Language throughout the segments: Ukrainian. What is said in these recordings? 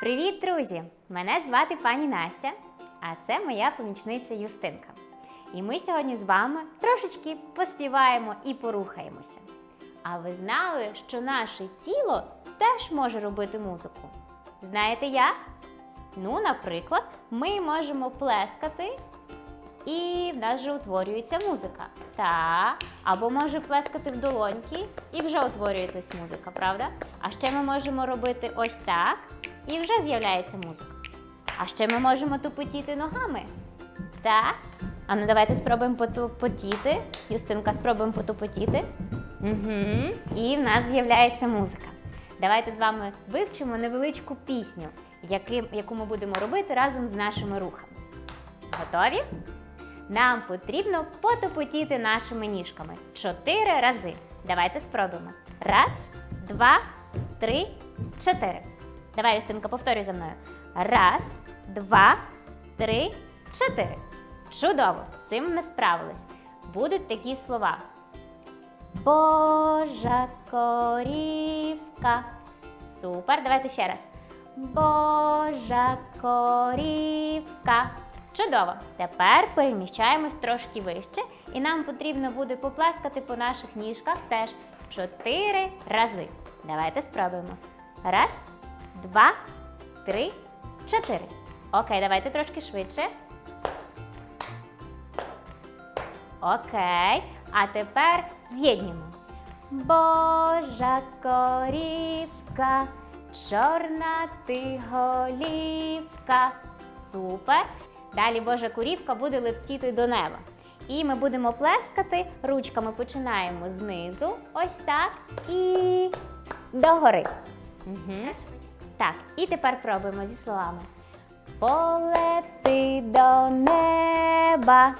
Привіт, друзі! Мене звати пані Настя, а це моя помічниця Юстинка. І ми сьогодні з вами трошечки поспіваємо і порухаємося. А ви знали, що наше тіло теж може робити музику? Знаєте як? Ну, наприклад, ми можемо плескати, і в нас вже утворюється музика. Та, або може плескати в долоньки, і вже утворюється музика, правда? А ще ми можемо робити ось так, і вже з'являється музика. А ще ми можемо тупотіти ногами. Так. А ну давайте спробуємо потупотіти. Юстинка, спробуємо потупотіти. Угу. І в нас з'являється музика. Давайте з вами вивчимо невеличку пісню, яку ми будемо робити разом з нашими рухами. Готові? Нам потрібно потопотіти нашими ніжками чотири рази. Давайте спробуємо. Раз, два, три, чотири. Давай, Юстинка, повторюй за мною. Раз, два, три, чотири. Чудово! З цим ми справились. Будуть такі слова. Божа корівка. Супер. Давайте ще раз. Божа корівка. Чудово! Тепер переміщаємось трошки вище, і нам потрібно буде поплескати по наших ніжках теж чотири рази. Давайте спробуємо. Раз, два, три, чотири. Окей, давайте трошки швидше. Окей. А тепер з'єднуємо. Божа корівка, чорна ти голівка. Супер. Далі Божа корівка буде летіти до неба. І ми будемо плескати. Ручками починаємо знизу, ось так, і догори. Угу. Так, і тепер пробуємо зі словами. Полети до неба.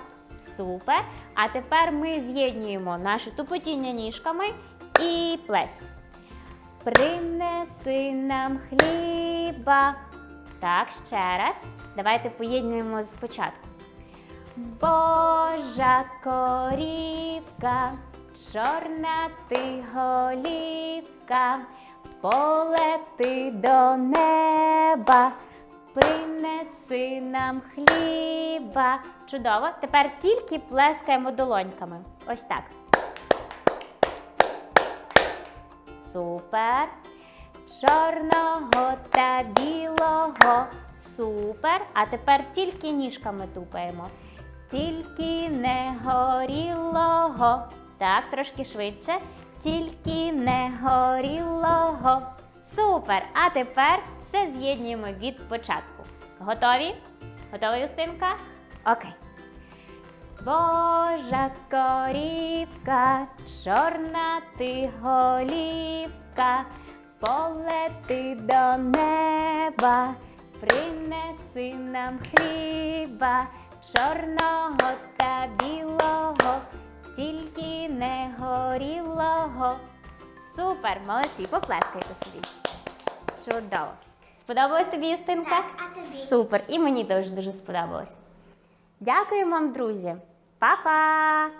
Супер. А тепер ми з'єднуємо наше тупотіння ніжками і плес. Принеси нам хліба. Так, ще раз. Давайте поєднуємо спочатку. Божа корівка, чорна ти голівка, полети до неба, принеси нам хліба. Чудово. Тепер тільки плескаємо долоньками. Ось так. Супер. Чорного та білого. Супер. А тепер тільки ніжками тупаємо. Тільки не горілого. Так, трошки швидше. Тільки не горілого. Супер. А тепер все з'єднуємо від початку. Готові? Готова, Юстинка? Окей. Божа корівка, чорна ти голівка, полети до неба, принеси нам хліба, чорного та білого, тільки не горілого. Супер, молодці, поплескайте собі. Чудово. Сподобалось тобі, Юстинка? Так, а тобі? Супер, і мені дуже дуже сподобалось. Дякую вам, друзі. Па-па!